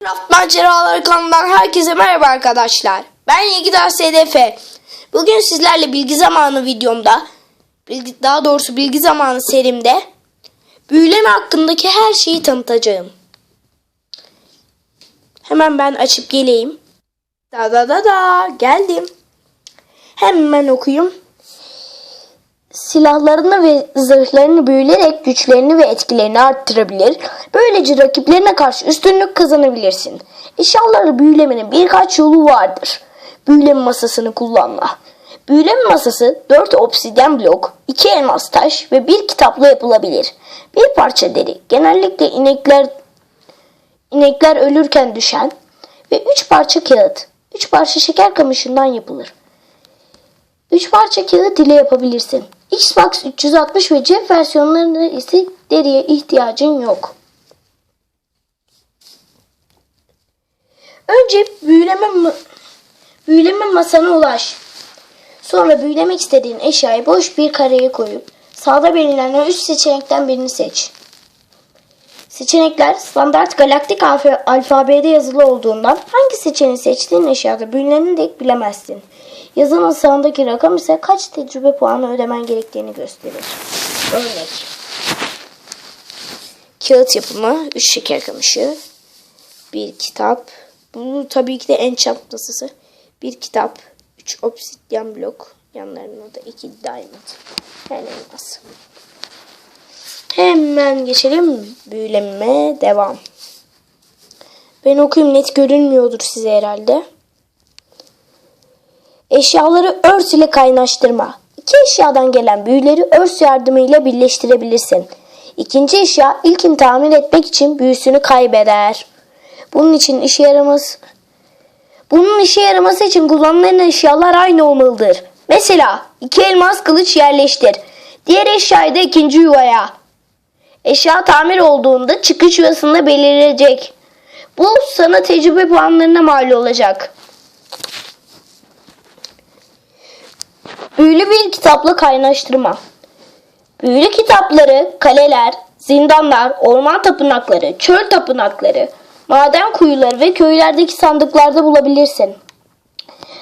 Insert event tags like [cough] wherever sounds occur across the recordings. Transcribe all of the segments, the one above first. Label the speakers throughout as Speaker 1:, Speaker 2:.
Speaker 1: Minecraft Maceraları kanalından herkese merhaba arkadaşlar. Ben Yegida SDF. Bugün sizlerle bilgi zamanı videomda, bilgi, daha doğrusu bilgi zamanı serimde büyüleme hakkındaki her şeyi tanıtacağım. Hemen ben açıp geleyim. Da da da da geldim. Hemen okuyayım. Silahlarını ve zırhlarını büyülerek güçlerini ve etkilerini arttırabilir. Böylece rakiplerine karşı üstünlük kazanabilirsin. Eşyaları büyülemenin birkaç yolu vardır. Büyüleme masasını kullanma. Büyüleme masası 4 obsidyen blok, 2 elmas taş ve 1 kitapla yapılabilir. Bir parça deri genellikle inekler inekler ölürken düşen ve 3 parça kağıt, 3 parça şeker kamışından yapılır. 3 parça kağıt ile yapabilirsin. Xbox 360 ve cep versiyonlarında ise deriye ihtiyacın yok. Önce büyüleme büyüleme masana ulaş. Sonra büyülemek istediğin eşyayı boş bir kareye koyup sağda belirlenen üst seçenekten birini seç. Seçenekler standart galaktik alfa- alfabede yazılı olduğundan hangi seçeneği seçtiğin büyüleneni de bilemezsin. Yazının sağındaki rakam ise kaç tecrübe puanı ödemen gerektiğini gösterir. Örnek. Kağıt yapımı, 3 şeker kamışı, bir kitap. Bu tabii ki de en çantası. Bir kitap, 3 obsidyen blok, yanlarına da 2 diamond. Yani elmas. Hemen geçelim büyüleme devam. Ben okuyayım net görünmüyordur size herhalde. Eşyaları örs ile kaynaştırma. İki eşyadan gelen büyüleri örs yardımıyla birleştirebilirsin. İkinci eşya ilkini tamir etmek için büyüsünü kaybeder. Bunun için işe yaramaz. Bunun işe yaraması için kullanılan eşyalar aynı olmalıdır. Mesela iki elmas kılıç yerleştir. Diğer eşyayı da ikinci yuvaya. Eşya tamir olduğunda çıkış yuvasında belirleyecek. Bu sana tecrübe puanlarına mal olacak. Büyülü bir kitapla kaynaştırma. Büyülü kitapları kaleler, zindanlar, orman tapınakları, çöl tapınakları, maden kuyuları ve köylerdeki sandıklarda bulabilirsin.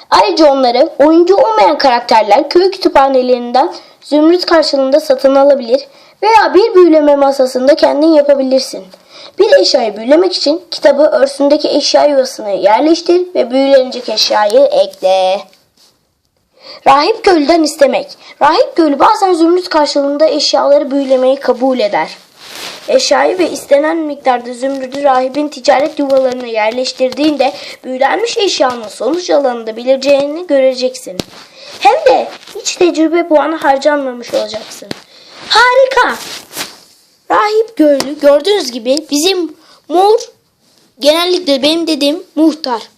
Speaker 1: Ayrıca onları oyuncu olmayan karakterler köy kütüphanelerinden zümrüt karşılığında satın alabilir veya bir büyüleme masasında kendin yapabilirsin. Bir eşyayı büyülemek için kitabı örsündeki eşya yuvasına yerleştir ve büyülenecek eşyayı ekle. Rahip Göl'den istemek. Rahip Gölü bazen zümrüt karşılığında eşyaları büyülemeyi kabul eder. Eşyayı ve istenen miktarda zümrüdü rahibin ticaret yuvalarına yerleştirdiğinde büyülenmiş eşyanın sonuç alanında belireceğini göreceksin. Hem de hiç tecrübe puanı harcanmamış olacaksın. Harika! Rahip Gölü gördüğünüz gibi bizim mor genellikle benim dediğim muhtar.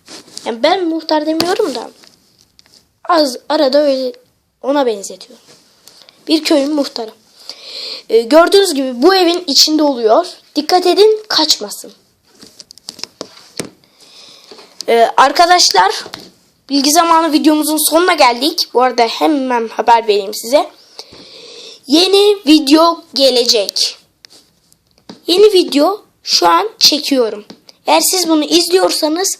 Speaker 1: Yani ben muhtar demiyorum da az arada öyle ona benzetiyorum. Bir köyün muhtarı. Ee, gördüğünüz gibi bu evin içinde oluyor. Dikkat edin kaçmasın. Ee, arkadaşlar bilgi zamanı videomuzun sonuna geldik. Bu arada hemen haber vereyim size. Yeni video gelecek. Yeni video şu an çekiyorum. Eğer siz bunu izliyorsanız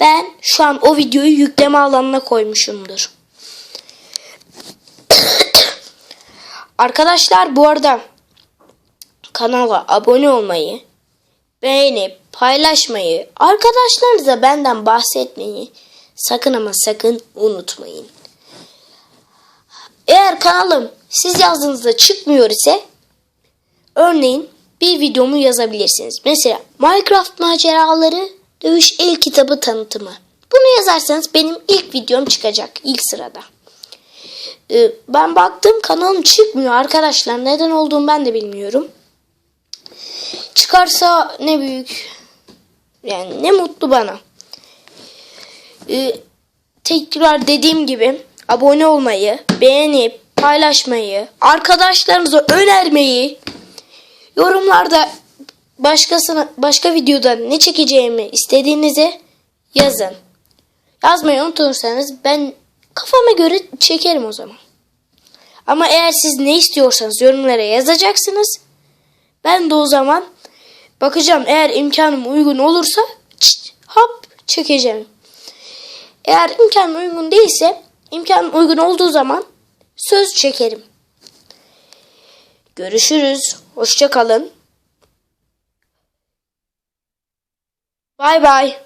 Speaker 1: ben şu an o videoyu yükleme alanına koymuşumdur. [coughs] Arkadaşlar bu arada kanala abone olmayı, beğenip paylaşmayı, arkadaşlarınıza benden bahsetmeyi sakın ama sakın unutmayın. Eğer kanalım siz yazdığınızda çıkmıyor ise örneğin bir videomu yazabilirsiniz. Mesela Minecraft maceraları dövüş el kitabı tanıtımı. Bunu yazarsanız benim ilk videom çıkacak ilk sırada. Ee, ben baktım kanalım çıkmıyor arkadaşlar. Neden olduğunu ben de bilmiyorum. Çıkarsa ne büyük. Yani ne mutlu bana. Ee, tekrar dediğim gibi abone olmayı, beğenip paylaşmayı, arkadaşlarınıza önermeyi, yorumlarda başkasına başka videoda ne çekeceğimi istediğinizi yazın. Yazmayı unutursanız ben kafama göre çekerim o zaman. Ama eğer siz ne istiyorsanız yorumlara yazacaksınız. Ben de o zaman bakacağım eğer imkanım uygun olursa
Speaker 2: çekeceğim. Eğer imkan uygun değilse imkan uygun olduğu zaman söz çekerim. Görüşürüz. Hoşça kalın. Bay bay.